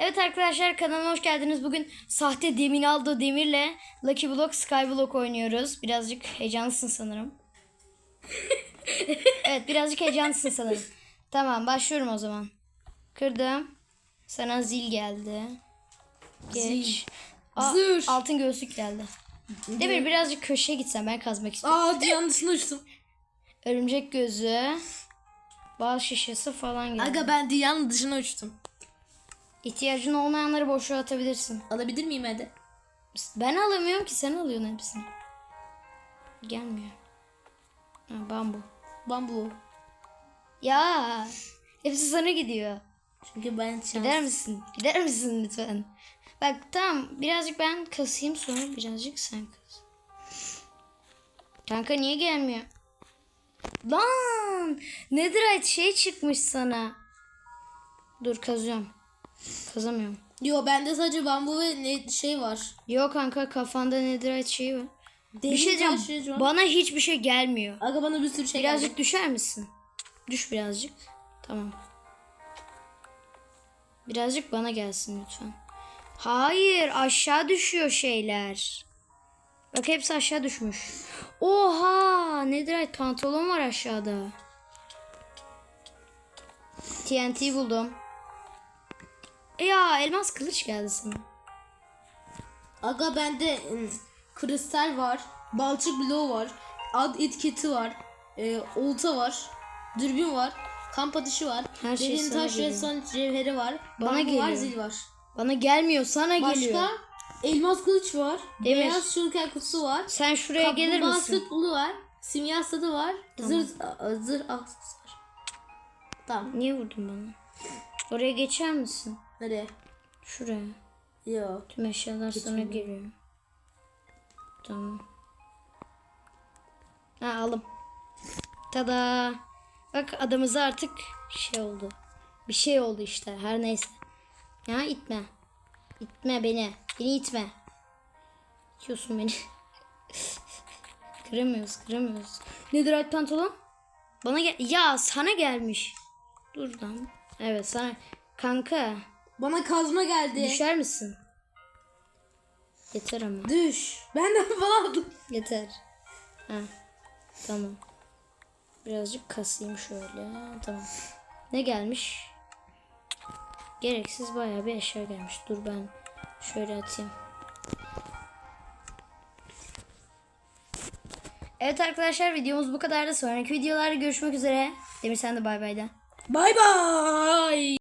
Evet arkadaşlar kanalıma hoş geldiniz. Bugün sahte demin aldığı demirle Lucky Block Skyblock oynuyoruz. Birazcık heyecanlısın sanırım. evet birazcık heyecanlısın sanırım. Tamam başlıyorum o zaman. Kırdım. Sana zil geldi. Geç. Aa, Zır. altın göğüslük geldi. Demir birazcık köşeye gitsen ben kazmak istiyorum. Aa yanlışını uçtum. Örümcek gözü. Bal şişesi falan geldi. Aga ben dünyanın dışına uçtum. İhtiyacın olmayanları boşluğa atabilirsin. Alabilir miyim hadi? Ben alamıyorum ki sen alıyorsun hepsini. Gelmiyor. Ha, bambu. Bambu. Ya hepsi sana gidiyor. Çünkü ben şans... Gider misin? Gider misin lütfen? Bak tamam birazcık ben kasayım sonra birazcık sen kas. Kanka niye gelmiyor? Lan! Netherite şey çıkmış sana. Dur kazıyorum. Kazamıyorum. Yo bende sadece bambu ve ne şey var. Yok kanka kafanda netherite şeyi var. Bir Demir şey taş diyeceğim. Bana hiçbir şey gelmiyor. Aga bana bir sürü şey Birazcık geldi. düşer misin? Düş birazcık. Tamam. Birazcık bana gelsin lütfen. Hayır aşağı düşüyor şeyler. Bak hepsi aşağı düşmüş. Oha nedir pantolon var aşağıda. TNT buldum. Ya elmas kılıç geldi sana. Aga bende ım, kristal var. Balçık bloğu var. Ad etiketi var. E, olta var. Dürbün var. Kamp atışı var. Her şey Derin taş ve son cevheri var. Bana bambu var geliyor. zil var. Bana gelmiyor sana Başka geliyor. elmas kılıç var. Demir. Beyaz şulker kutusu var. Sen şuraya gelir Kaplumbağa misin? süt bulu var. Simya sadı var. Zır zır aksesuar. Tamam. Niye vurdun bana? Oraya geçer misin? Nereye? Şuraya. Yok. Tüm eşyalar sana geliyor. Tamam. Ha alım. Tada. Bak adamıza artık şey oldu. Bir şey oldu işte. Her neyse. Ya itme. İtme beni. Beni itme. İtiyorsun beni. kıramıyoruz kıramıyoruz. Nedir ay pantolon? Bana gel. Ya sana gelmiş. Dur lan. Evet sana. Kanka. Bana kazma geldi. Düş. Düşer misin? Yeter ama. Ben de falan aldım. Yeter. Ha. Tamam. Birazcık kasayım şöyle. Tamam. Ne gelmiş? Gereksiz bayağı bir eşya gelmiş. Dur ben şöyle atayım. Evet arkadaşlar videomuz bu kadardı. Sonraki videolarda görüşmek üzere. Demir sen de bay bay de. Bay bay.